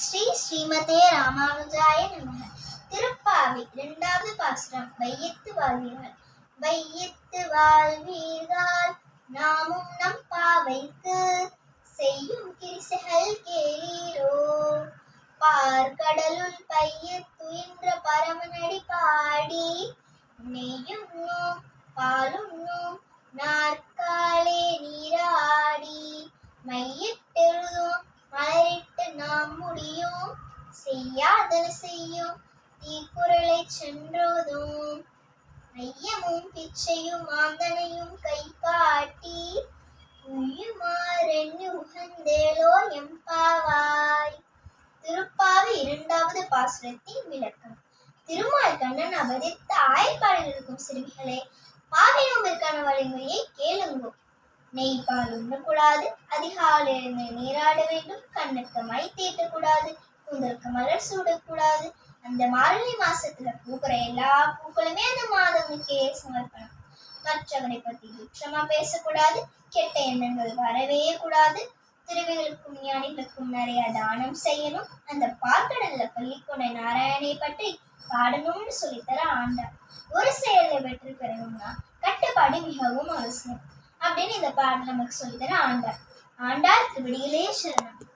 ஸ்ரீ ஸ்ரீமதே ராமானுஜாய நமக. திருப்பாவை இரண்டாவது பாசுரம். வையத்து வாழ்வீர்கள். வையத்து வாழ்வீர்கள். நாமும் நம் பாவைக்கு செய்யும் கிரிசைகள் கேளீரோ. பார்க்கடலுள் பையத் துயின்ற பரமனடி பாடி நெய்யும் நோம் பாலும் நோம் நாற்காலே நீராடி மையிட்டெழுதும் மலரிட்டு நாம் முடியும். செய்யாதன செய்யும். தீக்குறளை சென்றோதும். ஐயமும் பிச்சையும் மாந்தனையும் கை காட்டி உயுமாறெண்ணு உகந்தேலோ எம்பாவாய். திருப்பாவை இரண்டாவது பாசுரத்தின் விளக்கம். திருமால் கண்ணன் அவதித்த ஆயப்பாடில் இருக்கும் சிறுமிகளே பாவை நோம்பிற்கான வழிமுறையை கேளுங்கோ. நெய் பால் உண்ணக்கூடாது அதிகாலை எழுந்து நீராட வேண்டும் கண்ணுக்கு மை தீட்டக்கூடாது கூந்தலுக்கு மலர் சூடக்கூடாது அந்த மார்கழி மாசத்துல பூக்கிற எல்லா பூக்களுமே அந்த மாதவனுக்கே சமர்ப்பணம். மற்றவரை பத்தி குற்றமா பேசக்கூடாது கெட்ட எண்ணங்கள் வரவே கூடாது. திருவிகளுக்கும் ஞானிகளுக்கும் நிறைய தானம் செய்யணும். அந்த பாக்கடல்ல பள்ளிக்கொண்ட நாராயணை பற்றி பாடணும்னு சொல்லித்தர ஆண்டார் ஒரு செயலை வெற்றி பெறணும்னா கட்டுப்பாடு மிகவும் அவசியம். அப்படின்னு இந்த பாடல் நமக்கு சொல்லித்தர ஆண்டார் ஆண்டார் திருவடியிலே சரணம்.